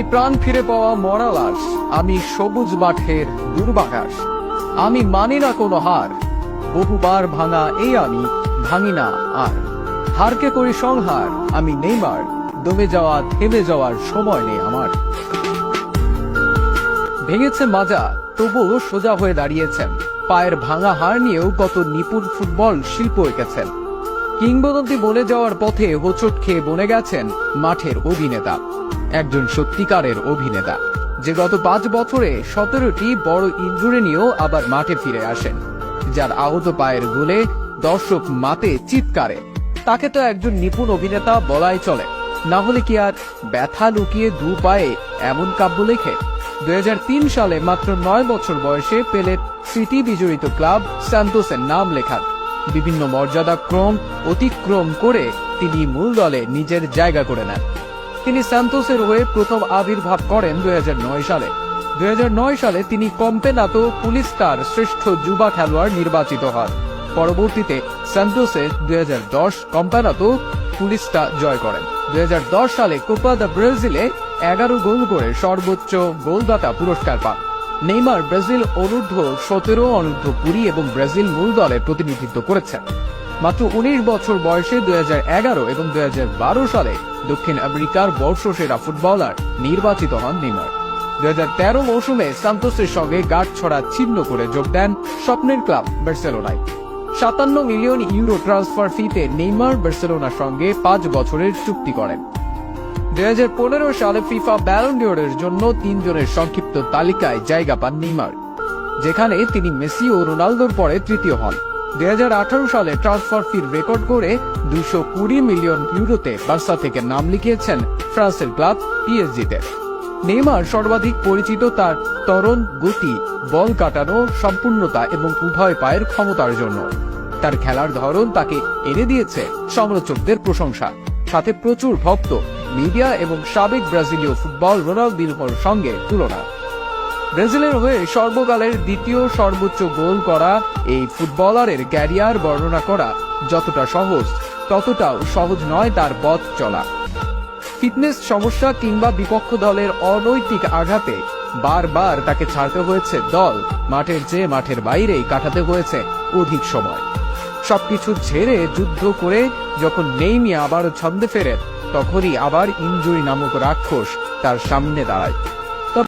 আমি প্রাণ ফিরে পাওয়া মরা লাশ আমি সবুজ মাঠের দুর্বাঘাস আমি মানি না কোনো হার, বহুবার ভাঙা এই আমি ভাঙি না আর। হারকে করি সংহার, আমি নেইমার, দমে যাওয়া, থেমে যাওয়ার সময় নেই আমার। ভেঙেছে মাজা, তবুও সোজা হয়ে দাঁড়িয়েছেন। পায়ের ভাঙা হার নিয়েও কত নিপুণ ফুটবল শিল্প এঁকেছেন। কিংবদন্তি বনে যাওয়ার পথে হোঁচট খেয়ে বনে গেছেন মাঠের অভিনেতা। একজন সত্যিকারের অভিনেতা, যে গত পাঁচ বছরে সতেরোটি বড় ইঞ্জুরি নিয়েও আবার মাঠে ফিরে আসেন, যার আহত পায়ের গোলে দর্শক মাতে চিৎকারে। তাকে তো একজন নিপুণ অভিনেতা বলাই চলে। না হলে কি আর ব্যথা লুকিয়ে দু পায়ে এমন কাব্য লেখে? দু হাজার তিন সালে মাত্র নয় বছর বয়সে পেলে স্মৃতি বিজড়িত ক্লাব স্যান্তোসের নাম লেখান বিভিন্ন মর্যাদাক্রম অতিক্রম করে তিনি মূল দলে নিজের জায়গা করে নেন। তিনি স্যান্তোসের হয়ে প্রথম আবির্ভাব করেন দুই হাজার নয় সালে। দুই সালে তিনি কম্পেনাতো পুলিশ স্টার শ্রেষ্ঠ যুবা খেলোয়াড় নির্বাচিত হন। পরবর্তীতে স্যান্তোসে দুই কম্পেনাতো পুলিশটা জয় করেন। দুই হাজার দশ সালে কোপা দ্য ব্রাজিলে এগারো গোল করে সর্বোচ্চ গোলদাতা পুরস্কার পান। নেইমার ব্রাজিল অনূর্ধ্ব সতেরো, অনূর্ধ্ব কুড়ি এবং ব্রাজিল মূল দলে প্রতিনিধিত্ব করেছেন। মাত্র উনিশ বছর বয়সে দুই হাজার এগারো এবং দুই হাজার বারো সালে দক্ষিণ আমেরিকার বর্ষসেরা ফুটবলার নির্বাচিত হন নেইমার। দুই হাজার তেরো মৌসুমে সান্তোসের সঙ্গে গাঁট ছড়া ছিন্ন করে যোগ দেন স্বপ্নের ক্লাব বার্সেলোনায়। সাতান্ন মিলিয়ন ইউরো ট্রান্সফার ফিতে নেইমার বার্সেলোনার সঙ্গে পাঁচ বছরের চুক্তি করেন। দু হাজার পনেরো সালে ফিফা ব্যালন্ডিওরের জন্য তিনজনের সংক্ষিপ্ত তালিকায় জায়গা পান নেইমার, যেখানে তিনি মেসি ও রোনালদোর পরে তৃতীয় হন। দুই সালে ট্রান্সফার ফির রেকর্ড করে দুশো কুড়ি মিলিয়ন ইউরোতে বার্সা থেকে নাম লিখিয়েছেন ফ্রান্সের ক্লাব পিএসজিতে। নেইমার সর্বাধিক পরিচিত তার তরণ গতি, বল কাটানো, সম্পূর্ণতা এবং উভয় পায়ের ক্ষমতার জন্য। তার খেলার ধরন তাকে এনে দিয়েছে সমালোচকদের প্রশংসা। সাথে প্রচুর ভক্ত, মিডিয়া এবং সাবেক ব্রাজিলীয় ফুটবল রোনালদিনহোর সঙ্গে তুলনা। ব্রাজিলের হয়ে সর্বকালের দ্বিতীয় সর্বোচ্চ গোল করা এই ফুটবলারের ক্যারিয়ার বর্ণনা করা যতটা সহজ, ততটাও সহজ নয় তার পথ চলা। ফিটনেস সমস্যা কিংবা বিপক্ষ দলের অনৈতিক আঘাতে বারবার তাকে ছাড়তে হয়েছে দল। মাঠের চেয়ে মাঠের বাইরেই কাটাতে হয়েছে অধিক সময়। সবকিছু ঝেড়ে যুদ্ধ করে যখন নেইমি আবারও ছন্দে ফেরেন, তখনই আবার ইঞ্জুরি নামক রাক্ষস তার সামনে দাঁড়ায়।